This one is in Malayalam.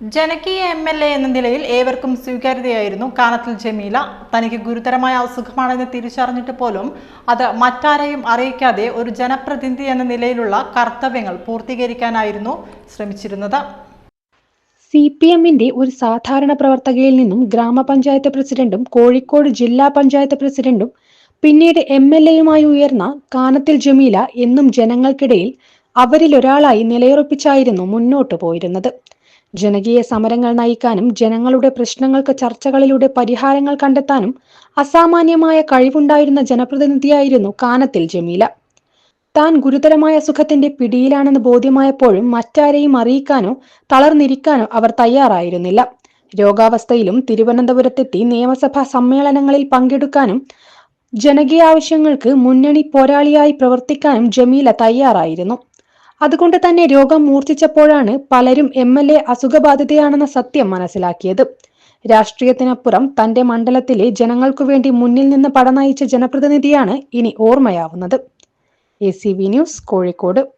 ജനകീയ എം എൽ എ എന്ന നിലയിൽ ഏവർക്കും സ്വീകാര്യതയായിരുന്നു കാനത്തിൽ ജമീല. തനിക്ക് ഗുരുതരമായ അസുഖമാണെന്ന് തിരിച്ചറിഞ്ഞിട്ട് പോലും അത് മറ്റാരെയും അറിയിക്കാതെ ഒരു ജനപ്രതിനിധി എന്ന നിലയിലുള്ള കർത്തവ്യങ്ങൾ പൂർത്തീകരിക്കാനായിരുന്നു ശ്രമിച്ചിരുന്നത്. സി പി എമ്മിന്റെ ഒരു സാധാരണ പ്രവർത്തകയിൽ നിന്നും ഗ്രാമപഞ്ചായത്ത് പ്രസിഡന്റും കോഴിക്കോട് ജില്ലാ പഞ്ചായത്ത് പ്രസിഡന്റും പിന്നീട് എം എൽ എയുമായി ഉയർന്ന കാനത്തിൽ ജമീല എന്നും ജനങ്ങൾക്കിടയിൽ അവരിൽ ഒരാളായി നിലയുറപ്പിച്ചായിരുന്നു മുന്നോട്ടു പോയിരുന്നത്. ജനകീയ സമരങ്ങൾ നയിക്കാനും ജനങ്ങളുടെ പ്രശ്നങ്ങൾക്ക് ചർച്ചകളിലൂടെ പരിഹാരങ്ങൾ കണ്ടെത്താനും അസാമാന്യമായ കഴിവുണ്ടായിരുന്ന ജനപ്രതിനിധിയായിരുന്നു കാനത്തിൽ ജമീല. താൻ ഗുരുതരമായ സുഖത്തിന്റെ പിടിയിലാണെന്ന് ബോധ്യമായപ്പോഴും മറ്റാരെയും അറിയിക്കാനോ തളർന്നിരിക്കാനോ അവർ തയ്യാറായിരുന്നില്ല. രോഗാവസ്ഥയിലും തിരുവനന്തപുരത്തെത്തി നിയമസഭാ സമ്മേളനങ്ങളിൽ പങ്കെടുക്കാനും ജനകീയ ആവശ്യങ്ങൾക്ക് മുന്നണി പോരാളിയായി പ്രവർത്തിക്കാനും ജമീല തയ്യാറായിരുന്നു. അതുകൊണ്ട് തന്നെ രോഗം മൂർച്ഛിച്ചപ്പോഴാണ് പലരും എം എൽ എ അസുഖബാധിതയാണെന്ന സത്യം മനസ്സിലാക്കിയത്. രാഷ്ട്രീയത്തിനപ്പുറം തന്റെ മണ്ഡലത്തിലെ ജനങ്ങൾക്കു വേണ്ടി മുന്നിൽ നിന്ന് പടനയിച്ച ജനപ്രതിനിധിയാണ് ഇനി ഓർമ്മയാവുന്നത്. A news Kozhikode.